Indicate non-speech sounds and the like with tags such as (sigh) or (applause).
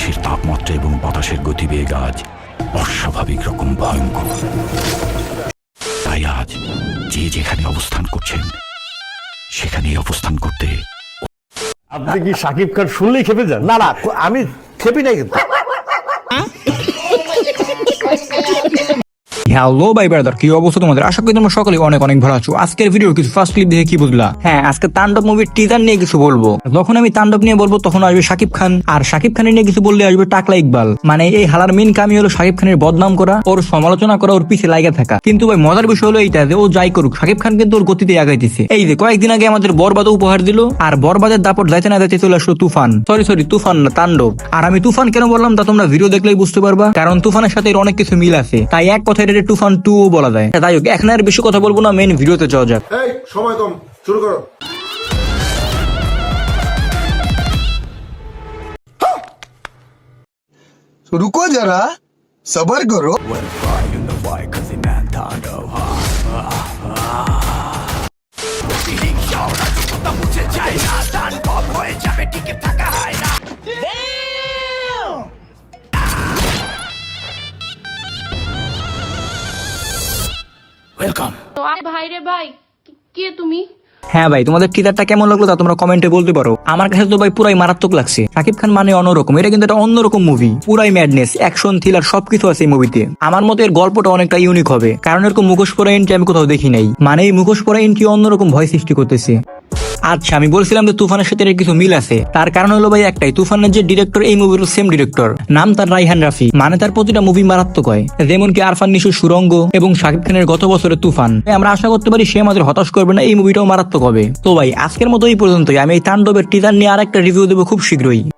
দেশের তাপমাত্রা এবং বাতাসের গতিবেগ আজ অস্বাভাবিক রকম ভয়ঙ্কর। তাই আজ যে যেখানে অবস্থান করছেন সেখানেই অবস্থান করতে আপনি কি সাকিব খান শুনলেই খেপে যান? না না আমি খেপি নাই কিন্তু। (laughs) (laughs) হ্যালো ভাই ব্রাদার কি অবস্থা তোমাদের? আশা করি তোমরা সকলে অনেক অনেক ভালো আছো। আজকের ভিডিও কিছু ফার্স্ট ক্লিপ দেখে কি বুঝলা? হ্যাঁ আজকে তাণ্ডব মুভির টিজার নিয়ে কিছু বলব। যখন আমি তাণ্ডব নিয়ে বলব তখন আসবে শাকিব খান। আর শাকিব খানের নিয়ে কিছু বললে আসবে টাকলা ইকবাল। মানে এই হালার মেন কামি হলো শাকিব খানের বদনাম করা ওর সমালোচনা করা ওর পিছে লাইগা থাকা। কিন্তু ভাই মজার বিষয় হলো এইটা যে ও যাই করুক শাকিব খান কিন্তু ওর গতিতে আগাইতেছে। এই যে কয়েকদিন আগে আমাদের বরবাদ উপহার দিল আর বরবাদের দাপট যাইতে না যাইতে চলে আসলো তুফান। সরি সরি তুফান না তাণ্ডব। আর আমি তুফান কেন বললাম তা তোমরা ভিডিও দেখলেই বুঝতে পারবা কারণ তুফানের সাথে এর অনেক কিছু মিল আছে। তাই এক কথায় এটা ক্রিকেটের টু ফান টু বলা যায়। হ্যাঁ, তাই হোক এখন আর বেশি কথা বলব না মেন ভিডিওতে যাওয়া যাক। সময় কম শুরু করো। রুকো যারা সবার করো। ওয়েলকাম তো আরে ভাই রে ভাই কে তুমি? হ্যাঁ ভাই তোমাদের টিজারটা কেমন লাগল তা তোমরা কমেন্টে বলতে পারো। আমার কাছে তো ভাই পুরাই মারাত্মক লাগছে। শাকিব খান মানে অন্যরকম এটা কিন্তু একটা অন্যরকম মুভি পুরাই ম্যাডনেস অ্যাকশন থ্রিলার সবকিছু আছে এই মুভিতে আমার মতে এর গল্পটা অনেকটা ইউনিক হবে। কারণ এরকম মুখোশ পরা এন্ট্রি আমি কোথাও দেখি নাই। মানে এই মুখোশ পরা এন্ট্রি অন্যরকম ভয় সৃষ্টি করতেছে। আচ্ছা আমি বলছিলাম যে তুফানের সাথে এর কিছু মিল আছে। তার কারণ হলো ভাই একটাই, তুফানের যে ডিরেক্টর এই মুভির সেম ডিরেক্টর নাম তার রাইহান রাফি। মানে তার প্রতিটা মুভি মারাত্মক হয়। যেমন কি আরফান নিশু সুরঙ্গ এবং শাকিব খানের গত বছরের তুফান। আমরা আশা করতে পারি সে আমাদের হতাশ করবে না, এই মুভিটাও মারাত্মক হবে। তো ভাই, আজকের মতো এই পর্যন্তই। আমি এই তাণ্ডবের টিজার নিয়ে আর একটা রিভিউ দেবো খুব শীঘ্রই।